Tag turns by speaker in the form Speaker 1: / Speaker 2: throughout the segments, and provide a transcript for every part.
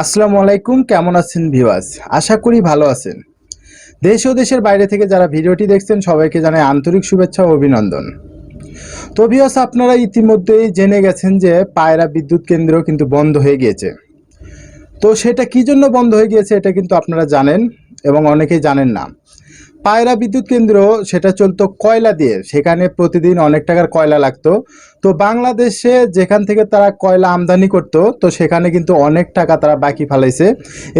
Speaker 1: আসসালামু আলাইকুম, কেমন আছেন ভিউয়ার্স? আশা করি ভালো আছেন। দেশ ও দেশের বাইরে থেকে যারা ভিডিওটি দেখছেন, সবাইকে জানাই আন্তরিক শুভেচ্ছা ও অভিনন্দন। তো ভিউয়ার্স, আপনারা ইতিমধ্যেই জেনে গেছেন যে পায়রা বিদ্যুৎ কেন্দ্র কিন্তু বন্ধ হয়ে গিয়েছে। তো সেটা কি জন্য বন্ধ হয়ে গিয়েছে, এটা কিন্তু আপনারা জানেন এবং অনেকেই জানেন না। পায়রা বিদ্যুৎ কেন্দ্র, সেটা চলতো কয়লা দিয়ে। সেখানে প্রতিদিন অনেক টাকার কয়লা লাগতো। তো বাংলাদেশে যেখান থেকে তারা কয়লা আমদানি করতো, তো সেখানে কিন্তু অনেক টাকা তারা বাকি ফেলাইছে।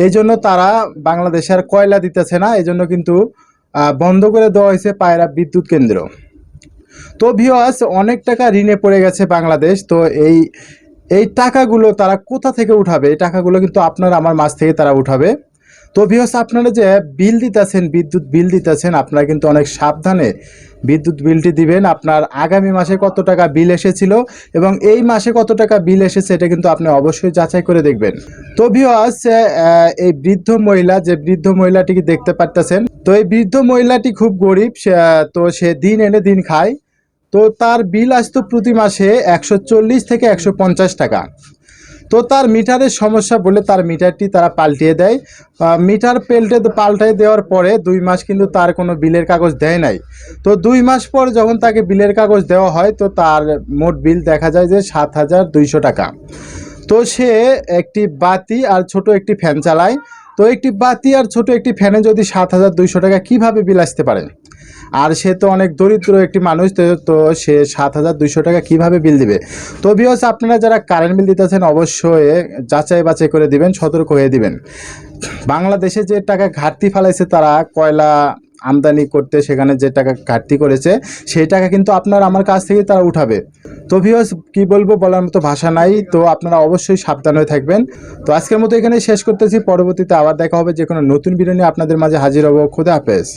Speaker 1: এই জন্য তারা বাংলাদেশে আর কয়লা দিতেছে না, এই জন্য কিন্তু বন্ধ করে দেওয়া হয়েছে পায়রা বিদ্যুৎ কেন্দ্র। তো ভিওয়াস অনেক টাকা ঋণে পড়ে গেছে বাংলাদেশ। তো এই এই টাকাগুলো তারা কোথা থেকে উঠাবে? এই টাকাগুলো কিন্তু আপনার আমার মাছ থেকে তারা উঠাবে। তো আপনারা যে বিল দিতেছেন, বিদ্যুৎ বিল দিতেছেন, আপনারা কিন্তু অনেক সাবধানে বিদ্যুৎ বিলটি দিবেন। আপনার আগামী মাসে কত টাকা বিল এসেছিল এবং এই মাসে কত টাকা বিল এসেছে, এটা কিন্তু আপনি অবশ্যই যাচাই করে দেখবেন। তো এই বৃদ্ধ মহিলা, যে বৃদ্ধ মহিলাটিকে দেখতে পারতেছেন, তো এই বৃদ্ধ মহিলাটি খুব গরিব তো সে দিন এনে দিন খায়। তো তার বিল আসতো প্রতি মাসে একশো চল্লিশ থেকে একশো পঞ্চাশ টাকা। তো তার মিটারের সমস্যা বলে তার মিটারটি তারা পাল্টিয়ে দেয়। মিটার পেল্টে পাল্টাই দেওয়ার পরে দুই মাস কিন্তু তার কোনো বিলের কাগজ দেয় নাই। তো দুই মাস পর যখন তাকে বিলের কাগজ দেওয়া হয়, তো তার মোট বিল দেখা যায় যে সাত হাজার দুইশো টাকা। তো সে একটি বাতি আর ছোট একটি ফ্যান চালায়। তো একটি বাতি আর ছোট একটি ফ্যানে যদি সাত হাজার দুইশো টাকা কীভাবে বিল আসতে পারে? আর সে তো অনেক দরিদ্র একটি মানুষ, তো সে সাত হাজার দুইশো টাকা কীভাবে বিল দিবে? তো বিয়স আপনারা যারা কারেন্ট বিল দিতেছেন, অবশ্যই যাচাই বাছাই করে দিবেন, সতর্ক হয়ে দিবেন। বাংলাদেশে যে টাকা ঘাটতি ফেলাইছে, তারা কয়লা আমদানি করতে সেখানে যে টাকা ঘাটতি করেছে, সেই টাকা কিন্তু আপনার আমার কাছ থেকে তারা উঠাবে। তো ভিওস কি বলব বলার মতো ভাষা নাই, তো আপনারা অবশ্যই সাবধান হয়ে থাকবেন। তো আজকের মতো এখানে শেষ করতেছি, পরবর্তীতে আবার দেখা হবে যে কোনো নতুন নিয়ে আপনাদের মাঝে হাজির হব। খুদা হাফেজ।